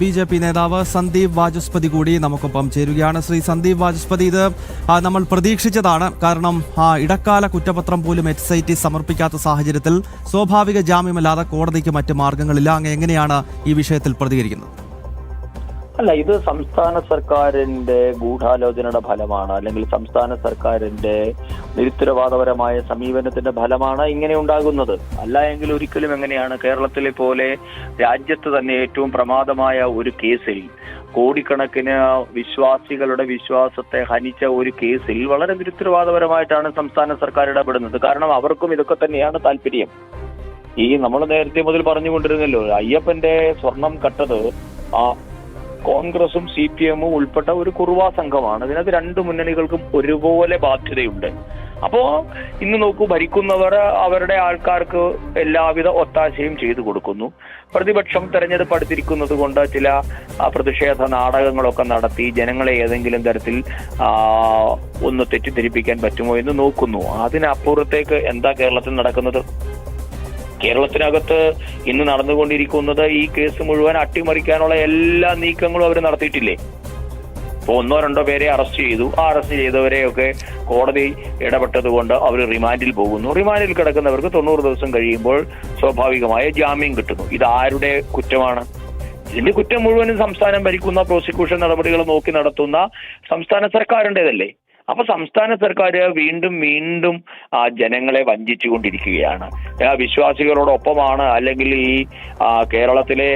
B J P നേതാവ് സന്ദീപ് വാചസ്പതി കൂടി നമുക്കൊപ്പം ചേരുകയാണ്. ശ്രീ സന്ദീപ് വാചസ്പതി ഇത് നമ്മൾ പ്രതീക്ഷിച്ചതാണ്. കാരണം ഇടക്കാല കുറ്റപത്രം പോലും എച്ച് ഐ ടി സമർപ്പിക്കാത്ത സാഹചര്യത്തിൽ സ്വാഭാവിക ജാമ്യമല്ലാതെ കോടതിക്ക് മറ്റ് മാർഗങ്ങളില്ല. അങ്ങ് എങ്ങനെയാണ് ഈ വിഷയത്തിൽ പ്രതികരിക്കുന്നത്? അല്ല ഇത് സംസ്ഥാന സർക്കാരിന്റെ ഗൂഢാലോചനയുടെ ഫലമാണ് അല്ലെങ്കിൽ സംസ്ഥാന സർക്കാരിന്റെ നിരുത്തരവാദപരമായ സമീപനത്തിന്റെ ഫലമാണ് ഇങ്ങനെ ഉണ്ടാകുന്നത്. അല്ല എങ്കിൽ ഒരിക്കലും എങ്ങനെയാണ് കേരളത്തിലെ പോലെ രാജ്യത്ത് തന്നെ ഏറ്റവും പ്രമാദമായ ഒരു കേസിൽ കോടിക്കണക്കിന് വിശ്വാസികളുടെ വിശ്വാസത്തെ ഹനിച്ച ഒരു കേസിൽ വളരെ നിരുത്തരവാദപരമായിട്ടാണ് സംസ്ഥാന സർക്കാർ ഇടപെടുന്നത്. കാരണം അവർക്കും ഇതൊക്കെ തന്നെയാണ് താല്പര്യം. ഈ നമ്മൾ നേരത്തെ മുതൽ പറഞ്ഞുകൊണ്ടിരുന്നല്ലോ അയ്യപ്പന്റെ സ്വർണം കട്ടത് ആ കോൺഗ്രസും സി പി എമ്മും ഉൾപ്പെട്ട ഒരു കുറുവാ സംഘമാണ്. ഇതിനകത്ത് രണ്ട് മുന്നണികൾക്കും ഒരുപോലെ ബാധ്യതയുണ്ട്. അപ്പോ ഇന്ന് നോക്കൂ ഭരിക്കുന്നവർ അവരുടെ ആൾക്കാർക്ക് എല്ലാവിധ ഒത്താശയും ചെയ്തു കൊടുക്കുന്നു. പ്രതിപക്ഷം തെരഞ്ഞെടുപ്പ് അടുത്തിരിക്കുന്നത് കൊണ്ട് ചില പ്രതിഷേധ നാടകങ്ങളൊക്കെ നടത്തി ജനങ്ങളെ ഏതെങ്കിലും തരത്തിൽ ഒന്ന് തെറ്റിദ്ധരിപ്പിക്കാൻ പറ്റുമോ എന്ന് നോക്കുന്നു. അതിനപ്പുറത്തേക്ക് എന്താ കേരളത്തിൽ നടക്കുന്നത്? കേരളത്തിനകത്ത് ഇന്ന് നടന്നുകൊണ്ടിരിക്കുന്നത് ഈ കേസ് മുഴുവൻ അട്ടിമറിക്കാനുള്ള എല്ലാ നീക്കങ്ങളും അവർ നടത്തിയിട്ടില്ലേ? ഇപ്പോൾ ഒന്നോ രണ്ടോ പേരെ അറസ്റ്റ് ചെയ്തു. ആ അറസ്റ്റ് ചെയ്തവരെയൊക്കെ കോടതി ഇടപെട്ടത് കൊണ്ട് അവർ റിമാൻഡിൽ പോകുന്നു. റിമാൻഡിൽ കിടക്കുന്നവർക്ക് തൊണ്ണൂറ് ദിവസം കഴിയുമ്പോൾ സ്വാഭാവികമായ ജാമ്യം കിട്ടുന്നു. ഇത് ആരുടെ കുറ്റമാണ്? ഇതിന്റെ കുറ്റം മുഴുവനും സംസ്ഥാനം ഭരിക്കുന്ന പ്രോസിക്യൂഷൻ നടപടികൾ നോക്കി നടത്തുന്ന സംസ്ഥാന സർക്കാരിന്റെതല്ലേ അപ്പൊ സംസ്ഥാന സർക്കാർ വീണ്ടും വീണ്ടും ആ, ജനങ്ങളെ വഞ്ചിച്ചുകൊണ്ടിരിക്കുകയാണ്. വിശ്വാസികളോടൊപ്പമാണ് അല്ലെങ്കിൽ ഈ കേരളത്തിലെ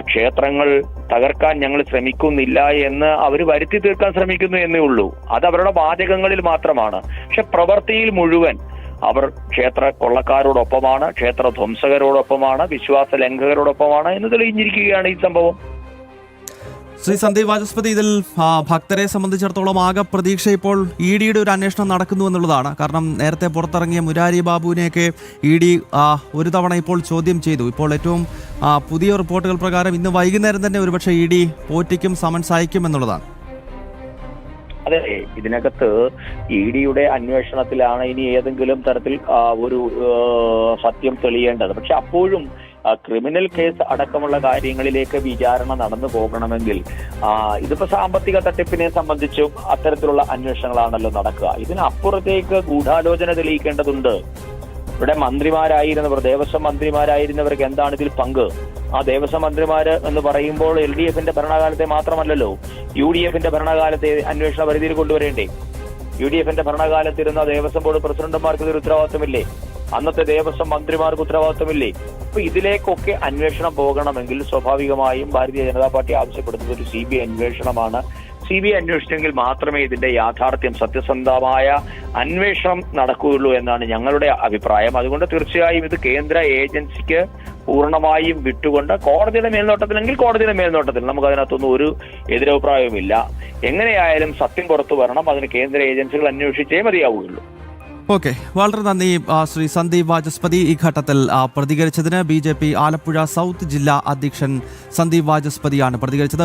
ക്ഷേത്രങ്ങൾ തകർക്കാൻ ഞങ്ങൾ ശ്രമിക്കുന്നില്ല എന്ന് അവർ വരുത്തി തീർക്കാൻ ശ്രമിക്കുന്നു എന്നേ ഉള്ളൂ. അത് അവരുടെ വാചകങ്ങളിൽ മാത്രമാണ്. പക്ഷെ പ്രവൃത്തിയിൽ മുഴുവൻ അവർ ക്ഷേത്ര കൊള്ളക്കാരോടൊപ്പമാണ് ക്ഷേത്ര ധ്വംസകരോടൊപ്പമാണ് വിശ്വാസ ലംഘകരോടൊപ്പമാണ് എന്ന് തെളിഞ്ഞിരിക്കുകയാണ് ഈ സംഭവം. ശ്രീ സന്ദീപ് വാചസ്പതി ഇതിൽ ഭക്തരെ സംബന്ധിച്ചിടത്തോളം ആകെ പ്രതീക്ഷ ഇപ്പോൾ ഇ ഡിയുടെ ഒരു അന്വേഷണം നടക്കുന്നു എന്നുള്ളതാണ്. കാരണം നേരത്തെ പുറത്തിറങ്ങിയ മുരാരി ബാബുവിനെയൊക്കെ ഇ ഡി ഒരു തവണ ഇപ്പോൾ ചോദ്യം ചെയ്തു. ഇപ്പോൾ ഏറ്റവും പുതിയ റിപ്പോർട്ടുകൾ പ്രകാരം ഇന്ന് വൈകുന്നേരം തന്നെ ഒരുപക്ഷെ ഇ ഡി പോറ്റിക്കും സമൻസ് അയക്കും എന്നുള്ളതാണ്. അതെ ഇതിനകത്ത് ഇ ഡിയുടെ അന്വേഷണത്തിലാണ് ഇനി ഏതെങ്കിലും തരത്തിൽ ഒരു സത്യം തെളിയേണ്ടത്. പക്ഷെ അപ്പോഴും ക്രിമിനൽ കേസ് അടക്കമുള്ള കാര്യങ്ങളിലേക്ക് വിചാരണ നടന്നു പോകണമെങ്കിൽ ഇതിപ്പോ സാമ്പത്തിക തട്ടിപ്പിനെ സംബന്ധിച്ചും അത്തരത്തിലുള്ള അന്വേഷണങ്ങളാണല്ലോ നടക്കുക. ഇതിനപ്പുറത്തേക്ക് ഗൂഢാലോചന തെളിയിക്കേണ്ടതുണ്ട്. ഇവിടെ മന്ത്രിമാരായിരുന്നവർ ദേവസ്വം മന്ത്രിമാരായിരുന്നവർക്ക് എന്താണ് ഇതിൽ പങ്ക്? ആ ദേവസ്വം മന്ത്രിമാര് എന്ന് പറയുമ്പോൾ എൽ ഡി എഫിന്റെ ഭരണകാലത്തെ മാത്രമല്ലല്ലോ യു ഡി എഫിന്റെ ഭരണകാലത്തെ അന്വേഷണ പരിധിയിൽ കൊണ്ടുവരേണ്ടേ? യു ഡി എഫിന്റെ ഭരണകാലത്തിരുന്ന ദേവസ്വം ബോർഡ് പ്രസിഡന്റുമാർക്ക് ഇതൊരു ഉത്തരവാദിത്തമില്ലേ അന്നത്തെ ദേവസ്വം മന്ത്രിമാർക്ക് ഉത്തരവാദിത്തമില്ലേ അപ്പൊ ഇതിലേക്കൊക്കെ അന്വേഷണം പോകണമെങ്കിൽ സ്വാഭാവികമായും ഭാരതീയ ജനതാ പാർട്ടി ആവശ്യപ്പെടുന്നത് ഒരു സി ബി ഐ അന്വേഷണമാണ്. സി ബി ഐ അന്വേഷിച്ചെങ്കിൽ മാത്രമേ ഇതിന്റെ യാഥാർത്ഥ്യം സത്യസന്ധമായ അന്വേഷണം നടക്കുകയുള്ളൂ എന്നാണ് ഞങ്ങളുടെ അഭിപ്രായം. അതുകൊണ്ട് തീർച്ചയായും ഇത് കേന്ദ്ര ഏജൻസിക്ക് പൂർണമായും വിട്ടുകൊണ്ട് കോടതിയുടെ മേൽനോട്ടത്തിലെങ്കിൽ കോടതിയുടെ മേൽനോട്ടത്തിൽ നമുക്ക് അതിനകത്തൊന്നും ഒരു എതിരഭിപ്രായവുമില്ല. എങ്ങനെയായാലും സത്യം പുറത്തു വരണം. അതിന് കേന്ദ്ര ഏജൻസികൾ അന്വേഷിച്ചേ മതിയാവുകയുള്ളൂ. ഓക്കെ വളരെ നന്ദി ശ്രീ സന്ദീപ് വാചസ്പതി ഈ ഘട്ടത്തിൽ പ്രതികരിച്ചതിന്. ബി ആലപ്പുഴ സൗത്ത് ജില്ലാ അധ്യക്ഷൻ സന്ദീപ് വാചസ്പതിയാണ് പ്രതികരിച്ചത്.